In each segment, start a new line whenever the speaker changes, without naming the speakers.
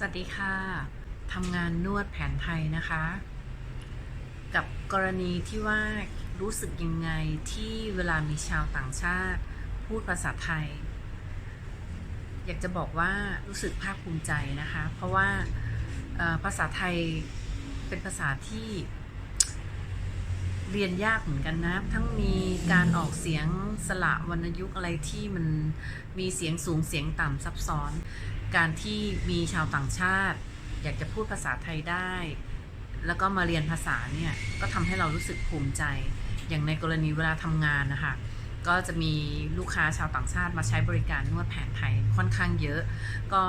สวัสดีค่ะทำงานนวดแผนไทยนะคะ กับกรณีที่ว่ารู้สึกยังไงที่เวลามีชาวต่างชาติ พูดภาษาไทย อยากจะบอกว่ารู้สึกภาคภูมิใจนะคะ เพราะว่าภาษาไทยเป็นภาษาที่ เรียนยากเหมือนกันนะ ทั้งมีการออกเสียงสระวรรณยุกต์อะไรที่มันมีเสียงสูงเสียงต่ำซับซ้อน การที่มีชาวต่างชาติ อยากจะพูดภาษาไทยได้ แล้วก็มาเรียนภาษาเนี่ยก็ทำให้เรารู้สึกภูมิใจ อย่างในกรณีเวลาทำงานนะคะก็จะมีลูกค้าชาวต่างชาติมาใช้บริการนวดแผนไทยค่อนข้างเยอะ ก็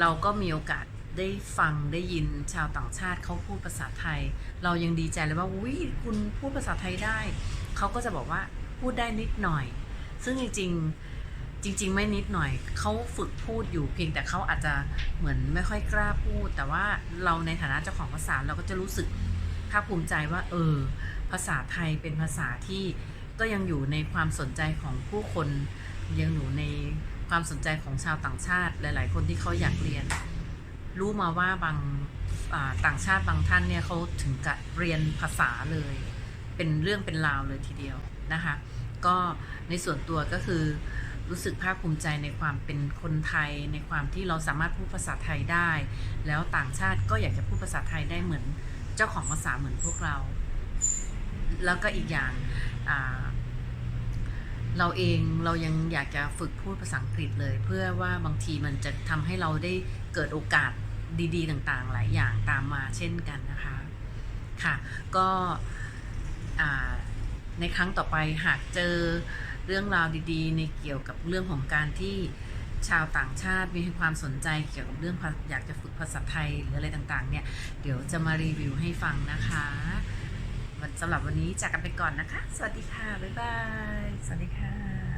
เราก็มีโอกาสได้ฟังได้ยินชาวต่างชาติเขาพูดภาษาไทย เรายังดีใจเลยว่าอุ้ยคุณพูดภาษาไทยได้ เขาก็จะบอกว่าพูดได้นิดหน่อย ซึ่งจริงๆ จริง ๆ ไม่นิดหน่อยเขาฝึกพูดอยู่เพียงแต่เขาอาจจะเหมือนไม่ค่อยกล้าพูด แต่ว่าเราในฐานะเจ้าของภาษาเราก็จะรู้สึกภาคภูมิใจว่า เออ ภาษาไทยเป็นภาษาที่ก็ยังอยู่ในความสนใจของผู้คนยังอยู่ในความสนใจของชาวต่างชาติ หลาย ๆ คนที่เขาอยากเรียน รู้มาว่าบางต่างชาติบางท่านเนี่ยเขาถึงกับเรียนภาษาเลย เป็นเรื่องเป็นราวเลยทีเดียวนะคะ ก็ในส่วนตัวก็คือ รู้สึกภาคภูมิใจในความเป็นคนไทย ในความที่เราสามารถพูดภาษาไทยได้ แล้วต่างชาติก็อยากจะพูดภาษาไทยได้เหมือนเจ้าของภาษาเหมือนพวกเรา แล้วก็อีกอย่างเราเองเรายังอยากจะฝึกพูดภาษาอังกฤษเลย เพื่อว่าบางทีมันจะทำให้เราได้เกิดโอกาสดีๆ ต่างๆ หลายอย่างตามมาเช่นกันนะคะค่ะก็ในครั้งต่อไปหากเจอ เรื่องราวดีๆ ในเกี่ยวกับเรื่องของการที่ชาวต่างชาติมีความสนใจเกี่ยวกับเรื่องอยากจะฝึกภาษาไทยหรืออะไรต่างๆ เนี่ย เดี๋ยวจะมารีวิวให้ฟังนะคะสำหรับวันนี้จากกันไปก่อนนะคะ สวัสดีค่ะ บ๊ายบาย สวัสดีค่ะ